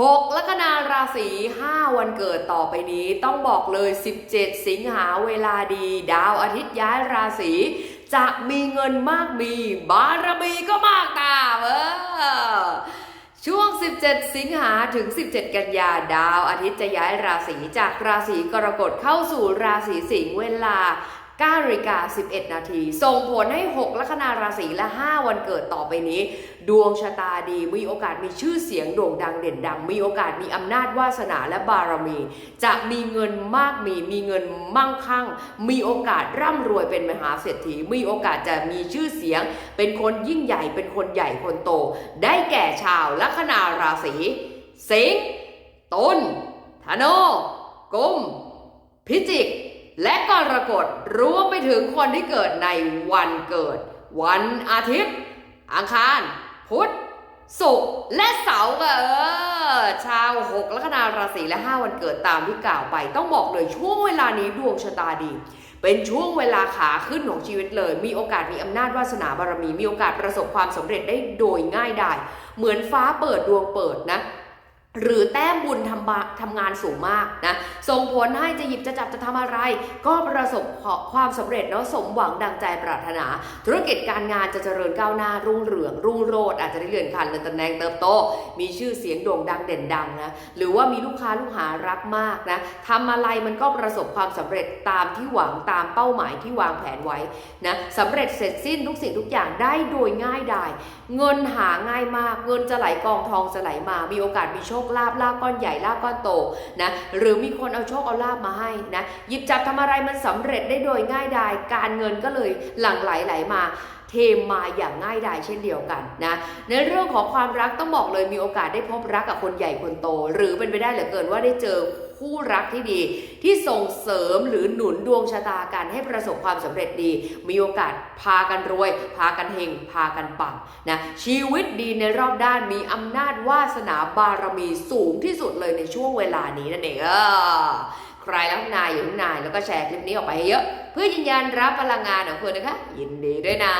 6ลัคนาราศี5วันเกิดต่อไปนี้ต้องบอกเลย 17 สิงหาเวลาดี ดาวอาทิตย์ย้ายราศีจะมีเงินมากมี บารมีก็มากตามเออช่วง 17 สิงหาถึง 17 กันยาดาวอาทิตย์จะย้ายราศีจากราศีกรกฎเข้าสู่ราศีสิงห์เวลา 9นาฬิกา 11 นาที ส่งผลให้ 6 ลัคนาราศีและ 5 วันเกิดต่อไปนี้ ดวงชะตาดี มีโอกาสมีชื่อเสียงโด่งดังเด่นดัง มีโอกาสมีอำนาจวาสนาและบารมี จะมีเงินมากมี มีเงินมั่งคั่ง มีโอกาสร่ำรวยเป็นมหาเศรษฐี มีโอกาสจะมีชื่อเสียง เป็นคนยิ่งใหญ่ เป็นคนใหญ่คนโต ได้แก่ชาวลัคนาราศี สิงห์ตุลธนูกุม พิจิก และกรกฎรวมไปถึงคนที่เกิดในวันเกิด วันอาทิตย์ อังคาร พุธศุกร์และเสาร์เออชาวหกลัคนาราศีและ5วันเกิดตามที่กล่าวไป ต้องบอกเลยช่วงเวลานี้ดวงชะตาดี เป็นช่วงเวลาขาขึ้นของชีวิตเลย มีโอกาสมีอำนาจวาสนาบารมี มีโอกาสประสบความสำเร็จได้โดยง่ายดายเหมือนฟ้าเปิดดวงเปิดนะ หรือแต้มบุญทำบาทำงานสูงมากนะส่งผลให้จะหยิบจะจับจะทำอะไร ก็ประสบความสำเร็จเนาะสมหวังดังใจปรารถนา ธุรกิจการงานจะเจริญก้าวหน้ารุ่งเรือง รุ่งโรจน์อาจจะได้เลื่อนขั้นเลื่อนตำแหน่งเติบโต มีชื่อเสียงโด่งดังเด่นดังนะหรือว่ามีลูกค้าลูกหารักมากนะทำอะไรมันก็ประสบความสำเร็จตามที่หวังตามเป้าหมายที่วางแผนไว้นะสำเร็จเสร็จสิ้นทุกสิ่งทุกอย่างได้โดยง่ายดายเงินหาง่ายมาก เงินจะไหลกองทองจะไหลมา มีโอกาสมีโชคลาภลาภก้อนใหญ่ลาภก้อนโตนะหรือมีคนเอาโชคเอาลาภมาให้นะหยิบจับทำอะไรมันสำเร็จได้โดยง่ายดายการเงินก็เลยหลั่งไหลไหลมาเทมาอย่างง่ายดายเช่นเดียวกันนะในเรื่องของความรักต้องบอกเลยมีโอกาสได้พบรักกับคนใหญ่คนโต หรือเป็นไปได้เหลือเกินว่าได้เจอ คู่รักที่ดี ที่ส่งเสริมหรือหนุนดวงชะตากันให้ประสบความสำเร็จดี มีโอกาสพากันรวย พากันเฮงพากันปังนะชีวิตดีในรอบด้านมีอำนาจวาสนาบารมีสูงที่สุดเลยในช่วงเวลานี้นั่นเองใครรักนายอยู่ข้างในแล้วก็แชร์คลิปนี้ออกไปให้เยอะ เพื่อยืนยันรับพลังงานของคุณนะคะ ยินดีด้วยนะ